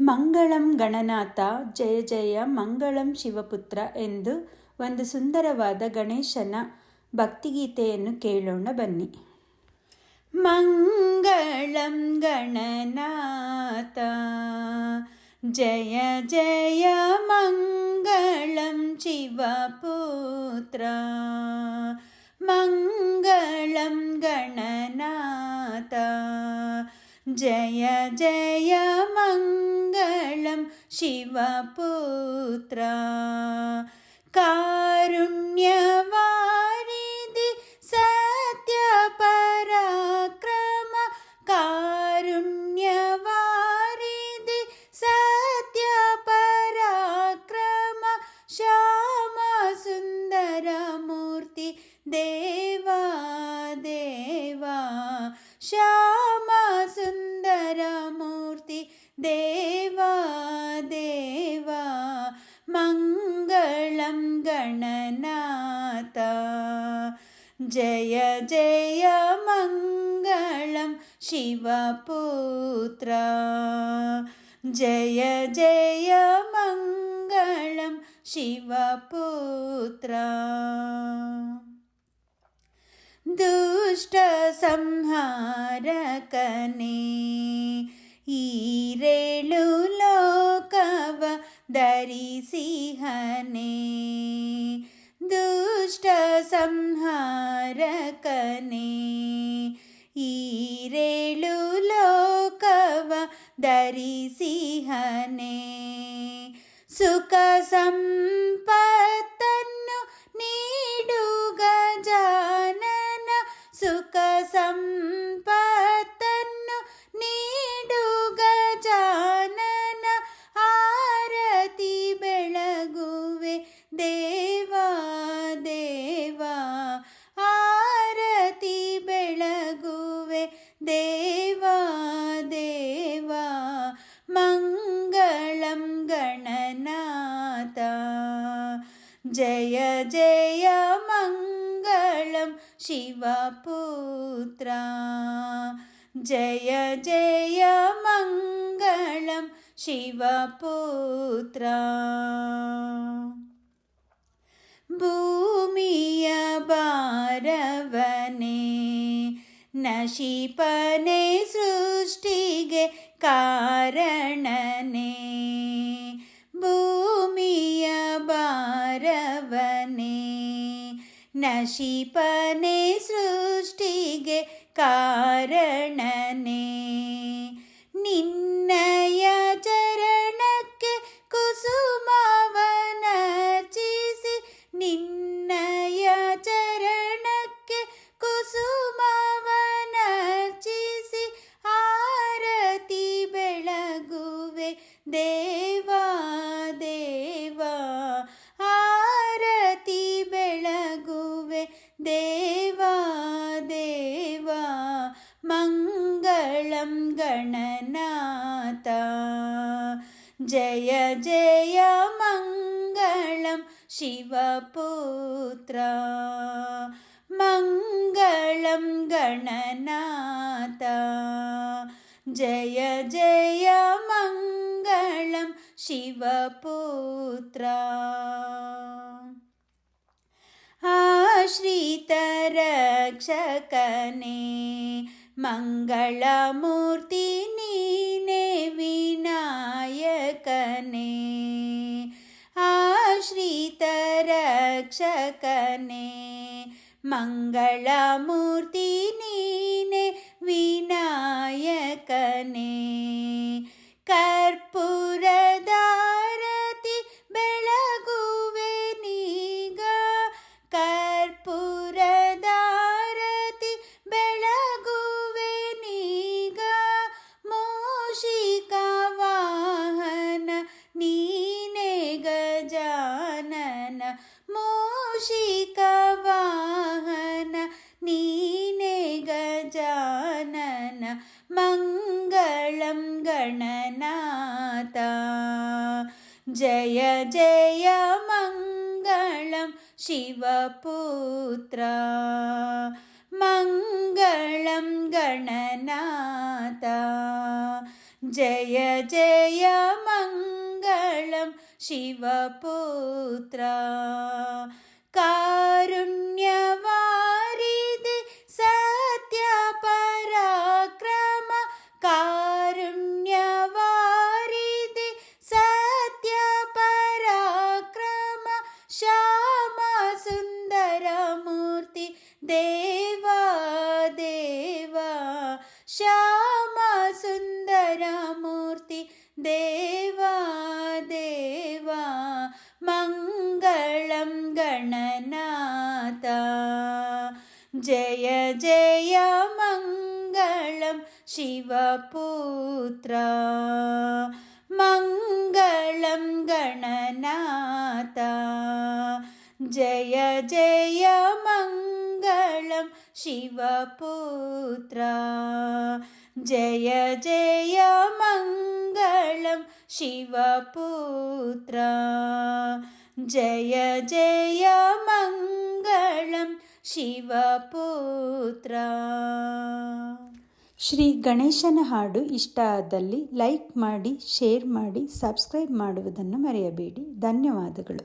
ಮಂಗಳಂ ಗಣನಾಥ, ಜಯ ಜಯ ಮಂಗಳಂ ಶಿವಪುತ್ರ ಎಂದು ಒಂದು ಸುಂದರವಾದ ಗಣೇಶನ ಭಕ್ತಿಗೀತೆಯನ್ನು ಕೇಳೋಣ ಬನ್ನಿ. ಮಂಗಳಂ ಗಣನಾಥ, ಜಯ ಜಯ ಮಂಗಳಂ ಶಿವಪುತ್ರ, ಮಂಗಳಂ ಗಣನಾಥ, ಜಯ ಜಯ മംഗളം ശിവപുത്ര. കാരുണ്യ देवा देवा मङ्गलं गणनाथ। जय जय मङ्गलं शिवपुत्र। जय जय मङ्गलं शिवपुत्र। दुष्टसंहारकने ಈರೇಳು ಲೋಕವ ಧರಿಸಿಹನೆ ದುಷ್ಟ ಸಂಹಾರಕನೇ ಈರೇಳು ಲೋಕವ ಧರಿಸಿಹನೆ ಸುಖ ಸಂಪತ್ತನ್ನು ശിവപുത്ര. ജയ ജയ മംഗളം ശിവപുത്ര. ഭൂമിയ ഭാരവനെ നശിപ്പ ನಶಿಪನೆ ಸೃಷ್ಟಿಗೆ ಕಾರಣನೆ. ഗണനാഥ. ജയ ജയ മംഗളം ശിവപുത്ര. മംഗളം ഗണനാഥ. ജയ ജയ മംഗളം ശിവപുത്ര. ആശ്രിതരക്ഷകനേ മംഗളമൂർത്തി आश्रितरक्षकने श्रितरक्षकने मङ्गळमूर्तिनि विनायकने। മംഗളം ഗണനാഥ. ജയ ജയ മംഗളം ശിവപുത്ര. മംഗളം ഗണനാഥ. ജയ ജയ മംഗളം ശിവപുത്ര. കാരുണ്യ श्यामसुन्दरमूर्ति देवा देवा मङ्गलं गणनाथ। जय जय मङ्गलं शिवपुत्र। मङ्गलं गणनाथ। जय जय मङ्गलं शिवपुत्र जय जय मङ्गलं शिवपुत्र जय जय मङ्गलं ಶಿವಪುತ್ರ ಶ್ರೀ ಗಣೇಶನ ಹಾಡು ಇಷ್ಟ ಆದಲ್ಲಿ ಲೈಕ್ ಮಾಡಿ ಶೇರ್ ಮಾಡಿ ಸಬ್ಸ್ಕ್ರೈಬ್ ಮಾಡುವುದನ್ನು ಮರೆಯಬೇಡಿ ಧನ್ಯವಾದಗಳು